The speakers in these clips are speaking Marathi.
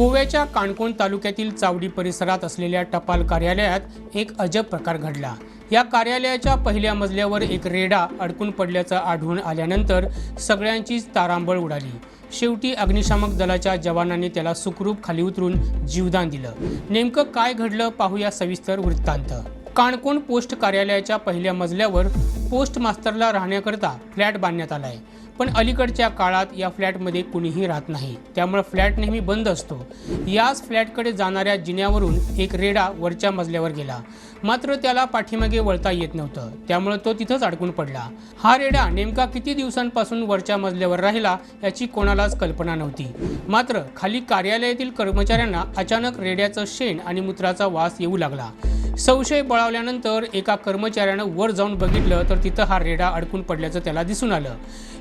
गोव्याच्या काणकोण तालुक्यातील चावडी परिसरात असलेल्या टपाल कार्यालयात एक अजब प्रकार घडला. या कार्यालयाच्या पहिल्या मजल्यावर एक रेडा अडकून पडल्याचं आढळून आल्यानंतर सगळ्यांचीच तारांबळ उडाली. शेवटी अग्निशामक दलाच्या जवानांनी त्याला सुखरूप खाली उतरून जीवदान दिलं. नेमकं काय घडलं पाहूया सविस्तर वृत्तांत. काणकोण पोस्ट कार्यालयाच्या पहिल्या मजल्यावर पोस्ट मास्तरला राहण्याकरता फ्लॅट बांधण्यात आला आहे पण अलीकडच्या काळात या फ्लॅटमध्ये कुणीही राहत नाही. त्यामुळे फ्लॅट नेहमी बंद असतो. याच फ्लॅटकडे जाणाऱ्या जिन्यावरून एक रेडा वरच्या मजल्यावर गेला. मात्र त्याला पाठीमागे वळता येत नव्हतं. त्यामुळे तो तिथंच अडकून पडला. हा रेडा नेमका किती दिवसांपासून वरच्या मजल्यावर राहिला याची कोणालाच कल्पना नव्हती. मात्र खाली कार्यालयातील कर्मचाऱ्यांना अचानक रेड्याचं शेण आणि मूत्राचा वास येऊ लागला. संशय बळावल्यानंतर एका कर्मचाऱ्यानं वर जाऊन बघितलं तर तिथं हा रेडा अडकून पडल्याचं त्याला दिसून आलं.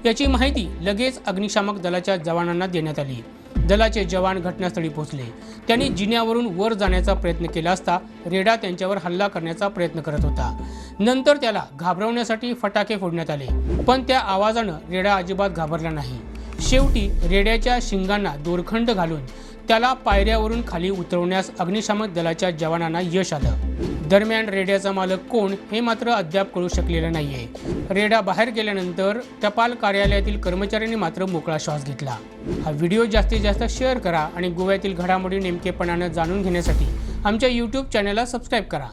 याची माहिती लगेच अग्निशामक दलाच्या जवानांना देण्यात आली. दलाचे जवान घटनास्थळी पोहोचले. त्यांनी जिन्यावरून वर जाण्याचा प्रयत्न केला असता रेडा त्यांच्यावर हल्ला करण्याचा प्रयत्न करत होता. नंतर त्याला घाबरवण्यासाठी फटाके फोडण्यात आले पण त्या आवाजानं रेडा अजिबात घाबरला नाही. शेवटी रेड्याच्या शिंगांना दोरखंड घालून त्याला पायऱ्यावरून खाली उतरवण्यास अग्निशामक दलाच्या जवानांना यश आलं. दरम्यान रेड्याचा मालक कोण हे मात्र अद्याप कळू शकलेलं नाहीये. रेडा बाहेर गेल्यानंतर टपाल कार्यालयातील कर्मचाऱ्यांनी मात्र मोकळा श्वास घेतला. हा व्हिडिओ जास्तीत जास्त शेअर करा आणि गोव्यातील घडामोडी नेमकेपणानं जाणून घेण्यासाठी आमच्या यूट्यूब चॅनलला सबस्क्राईब करा.